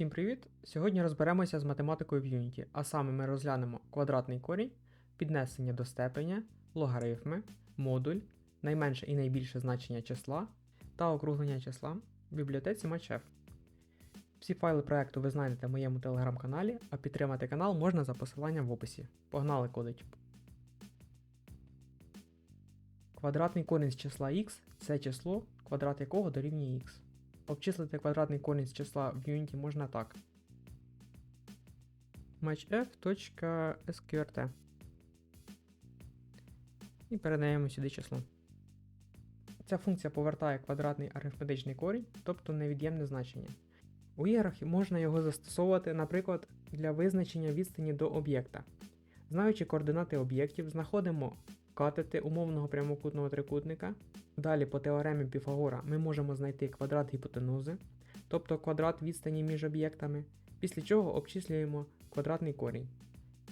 Всім привіт! Сьогодні розберемося з математикою в Unity, а саме ми розглянемо квадратний корінь, піднесення до степеня, логарифми, модуль, найменше і найбільше значення числа та округлення числа в бібліотеці MatchF. Всі файли проекту ви знайдете в моєму телеграм-каналі, а підтримати канал можна за посиланням в описі. Погнали кодить! Квадратний корінь з числа x це число, квадрат якого дорівнює x. Обчислити квадратний корінь з числа в Unity можна так. matchf.sqrt І передаємо сюди число. Ця функція повертає квадратний арифметичний корінь, тобто невід'ємне значення. У іграх можна його застосовувати, наприклад, для визначення відстані до об'єкта. Знаючи координати об'єктів, знаходимо катети умовного прямокутного трикутника. Далі по теоремі Піфагора ми можемо знайти квадрат гіпотенузи, тобто квадрат відстані між об'єктами, після чого обчислюємо квадратний корінь.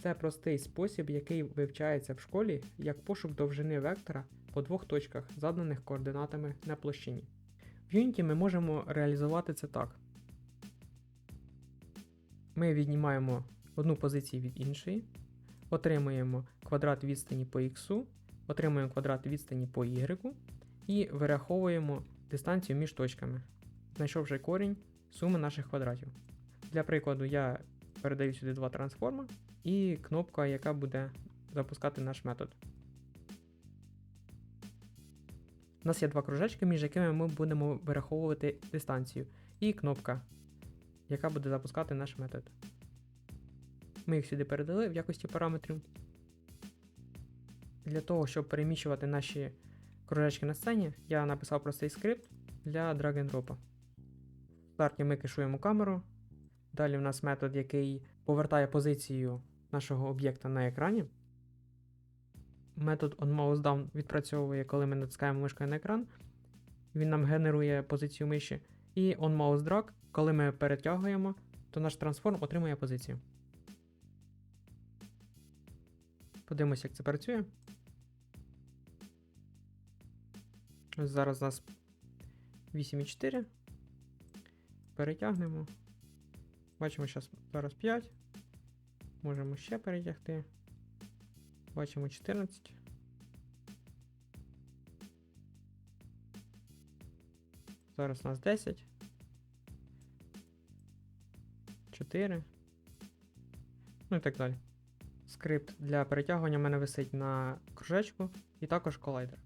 Це простий спосіб, який вивчається в школі як пошук довжини вектора по двох точках, заданих координатами на площині. В Unity ми можемо реалізувати це так. Ми віднімаємо одну позицію від іншої, отримуємо квадрат відстані по х, отримуємо квадрат відстані по y і вираховуємо дистанцію між точками, знайшовши корінь суми наших квадратів. Для прикладу, я передаю сюди два трансформа і кнопка, яка буде запускати наш метод. У нас є два кружечки, між якими ми будемо вираховувати дистанцію, і кнопка, яка буде запускати наш метод. Ми їх сюди передали в якості параметрів. Для того, щоб переміщувати наші кружечки на сцені, я написав простий скрипт для drag and drop. В старті ми кешуємо камеру. Далі в нас метод, який повертає позицію нашого об'єкта на екрані. Метод onMouseDown відпрацьовує, коли ми натискаємо мишкою на екран. Він нам генерує позицію миші. І onMouseDrag, коли ми перетягуємо, то наш трансформ отримує позицію. Подивимося, як це працює. Ось зараз у нас 8,4. Перетягнемо. Бачимо зараз, зараз 5. Можемо ще перетягти. Бачимо 14. Зараз у нас 10. 4. Ну і так далі. Скрипт для перетягування в мене висить на кружечку і також колайдер.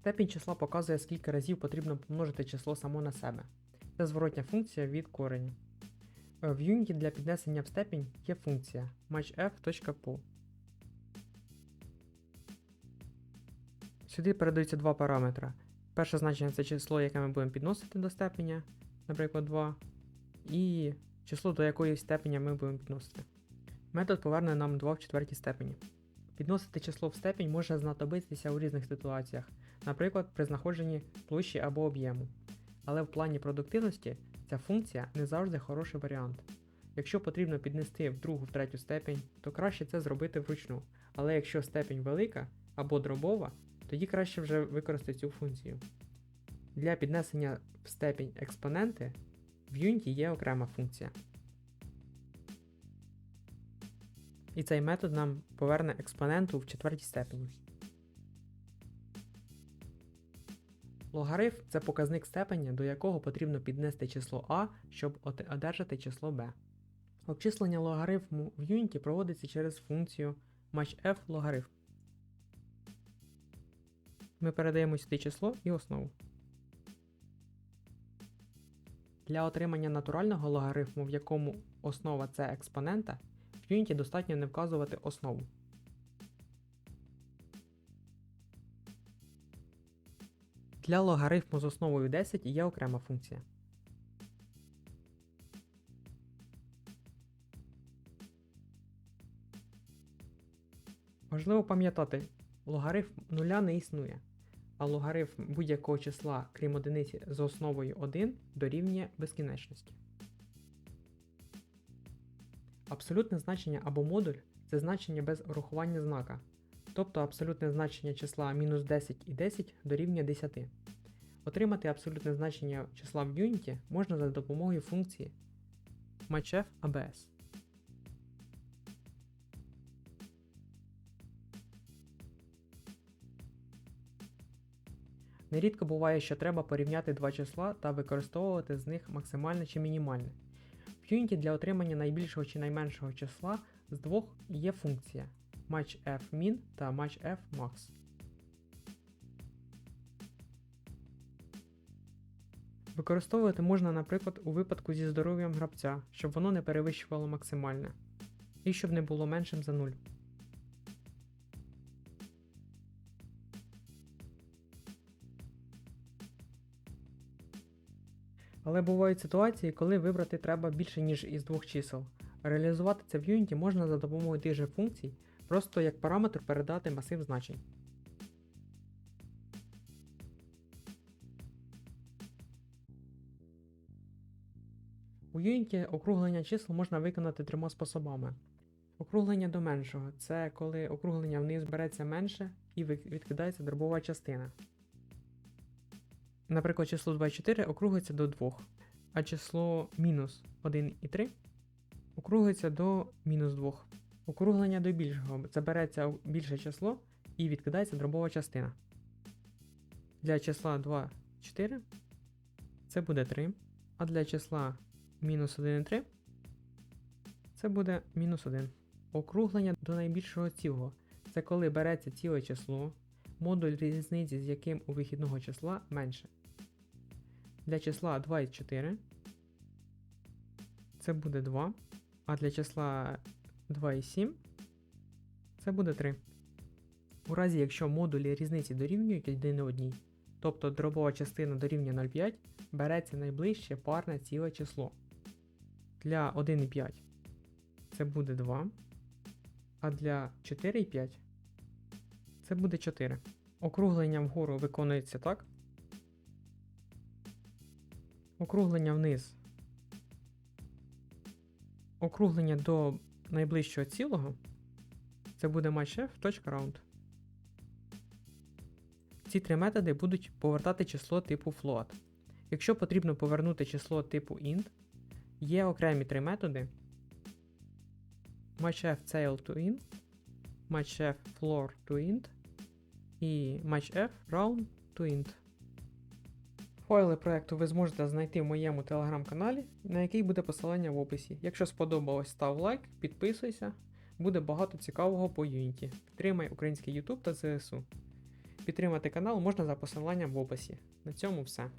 Степінь числа показує, скільки разів потрібно помножити число само на себе. Це зворотня функція від кореню. В Unity для піднесення в степінь є функція matchf.pool. Сюди передаються два параметри. Перше значення це число, яке ми будемо підносити до степеня, наприклад, 2, і число, до якої степеня ми будемо підносити. Метод поверне нам 2 в четвертій степені. Підносити число в степінь може знадобитися у різних ситуаціях, наприклад, при знаходженні площі або об'єму. Але в плані продуктивності ця функція не завжди хороший варіант. Якщо потрібно піднести в другу в третю степень, то краще це зробити вручну. Але якщо степень велика або дробова, тоді краще вже використати цю функцію. Для піднесення в степінь експоненти в Unity є окрема функція. І цей метод нам поверне експоненту в четвертій степені. Логарифм це показник степеня, до якого потрібно піднести число А, щоб одержати число b. Обчислення логарифму в Unity проводиться через функцію matchf логарифм. Ми передаємо сюди число і основу. Для отримання натурального логарифму, в якому основа це експонента, в Unity достатньо не вказувати основу. Для логарифму з основою 10 є окрема функція. Важливо пам'ятати, логарифм нуля не існує, а логарифм будь-якого числа, крім одиниці з основою 1, дорівнює безкінечності. Абсолютне значення або модуль це значення без урахування знака, тобто абсолютне значення числа мінус 10 і 10 дорівнює 10. Отримати абсолютне значення числа в Unity можна за допомогою функції matchf ABS. Нерідко буває, що треба порівняти два числа та використовувати з них максимальне чи мінімальне. В для отримання найбільшого чи найменшого числа з двох є функція matchfmin та matchfmax. Використовувати можна, наприклад, у випадку зі здоров'ям гравця, щоб воно не перевищувало максимальне, і щоб не було меншим за 0. Але бувають ситуації, коли вибрати треба більше, ніж із двох чисел. Реалізувати це в Unity можна за допомогою тих же функцій, просто як параметр передати масив значень. У Unity округлення чисел можна виконати трьома способами. Округлення до меншого це коли округлення вниз береться менше і відкидається дробова частина. Наприклад, число 24 округлиться до 2, а число мінус 1 і 3 округлиться до мінус 2. Округлення до більшого це береться більше число і відкидається дробова частина. Для числа 2, 4 це буде 3, а для числа мінус 1 і 3 це буде мінус 1. Округлення до найбільшого цілого це коли береться ціле число, модуль різниці з яким у вихідного числа менше. Для числа 2 і 4 це буде 2, а для числа 2 і 7 це буде 3. У разі, якщо модулі різниці дорівнюють 1 одній, тобто дробова частина дорівнює 0,5, береться найближче парне ціле число. Для 1 і 5 це буде 2, а для 4 і 5 це буде 4. Округлення вгору виконується так. Округлення вниз. Округлення до найближчого цілого. Це буде matchf.round. Ці три методи будуть повертати число типу float. Якщо потрібно повернути число типу int, є окремі три методи matchf matchf floor to int і matchf round to int. Файли проекту ви зможете знайти в моєму телеграм-каналі, на який буде посилання в описі. Якщо сподобалось, став лайк, підписуйся, буде багато цікавого по Unity. Підтримай український YouTube та ЗСУ. Підтримати канал можна за посиланням в описі. На цьому все.